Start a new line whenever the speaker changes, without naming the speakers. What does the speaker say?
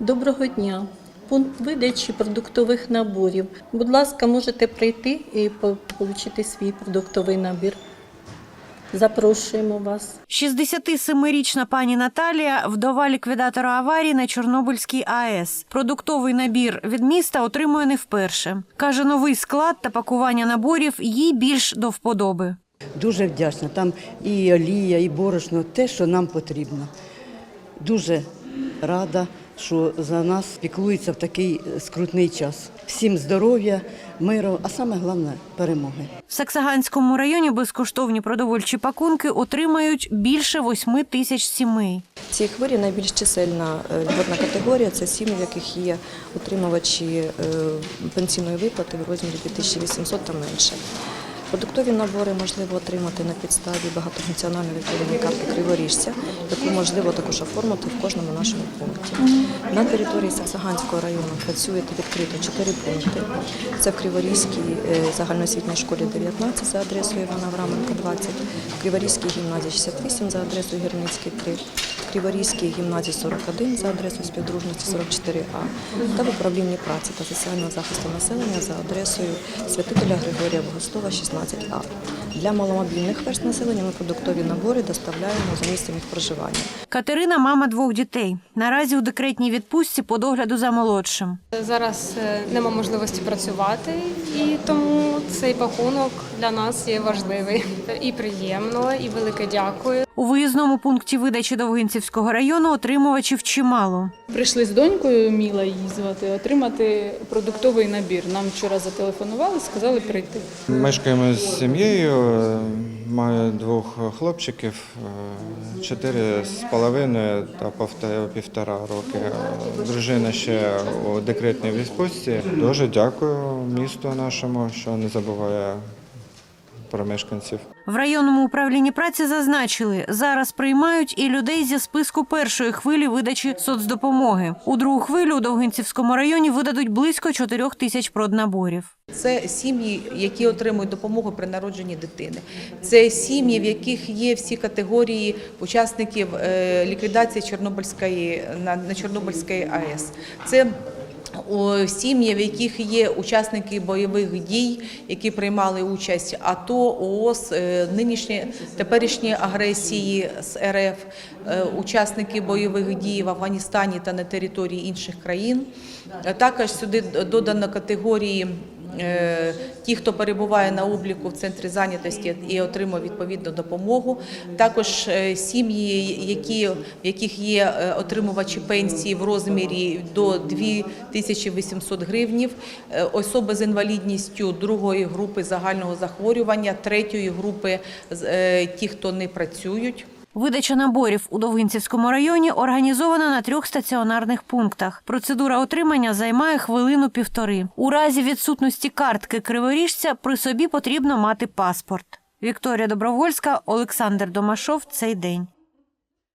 Доброго дня. Пункт видачі продуктових наборів. Будь ласка, можете прийти і отримати свій продуктовий набір. Запрошуємо вас.
67-річна пані Наталія вдова ліквідатора аварії на Чорнобильській АЕС. Продуктовий набір від міста отримує не вперше. Каже, новий склад та пакування наборів їй більш до вподоби.
Дуже вдячна. Там і олія, і борошно, те, що нам потрібно. Дуже рада, що за нас піклується в такий скрутний час. Всім здоров'я, миру, а саме головне перемоги.
В Саксаганському районі безкоштовні продовольчі пакунки отримають більше 8 тисяч сімей.
В цій хвилі найбільш чисельна е, льготна категорія це сім'ї, в яких є отримувачі е, пенсійної виплати в розмірі 2800 та менше. Продуктові набори можливо отримати на підставі багатофункціональної відповідної картки криворіжця, яку можливо також оформити в кожному нашому пункті. На території Саксаганського району працює відкрито чотири пункти. Це в Криворізькій е, загальноосвітній школі 19 за адресою Івана Авраменка 20, в Криворізькій гімназії 68 за адресою Гірницький 3, в Криворізькій гімназії 41 за адресою співдружності 44А та в управлінні праці та соціального захисту населення за адресою Святителя Григорія Богослова 16А. Для маломобільних верст населення ми продуктові набори доставляємо за місцем їх проживання.
Катерина мама двох дітей. Наразі у декретній відпустці по догляду за молодшим.
Зараз е, нема можливості працювати, і тому цей пакунок для нас є важливий і приємно, і велике дякую.
У виїзному пункті видачі Довгинцівського району отримувачів чимало.
Прийшли з донькою, Міла її звати, отримати продуктовий набір. Нам вчора зателефонували, сказали прийти.
Мешкаємо з сім'єю, е, маю двох хлопчиків, е, чотири з половиною та півтора роки. Е, Дружина ще у декретній відпустці. Дуже дякую місту нашому, що не забуває про мешканців.
В районному управлінні праці зазначили, зараз приймають і людей зі списку першої хвилі видачі соцдопомоги. У другу хвилю у Довгинцівському районі видадуть близько 4 тисяч проднаборів.
Це сім'ї, які отримують допомогу при народженні дитини. Це сім'ї, в яких є всі категорії учасників е, ліквідації Чорнобильської на, на Чорнобильській АЕС. Це сім'ї, в яких є учасники бойових дій, які приймали участь АТО, ООС, е, нинішні теперішні агресії з РФ, е, учасники бойових дій в Афганістані та на території інших країн. Також сюди додано категорії. Е, Ті, хто перебуває на обліку в центрі зайнятості і отримує відповідну допомогу, також е, сім'ї, які в яких є е, отримувачі пенсії в розмірі до 2800 гривнів, особи з інвалідністю другої групи загального захворювання, третьої групи ті, хто не працюють.
Видача наборів у Довгинцівському районі організована на трьох стаціонарних пунктах. Процедура отримання займає хвилину-півтори. У разі відсутності картки криворіжця при собі потрібно мати паспорт. Вікторія Добровольська, Олександр Домашов. Цей день.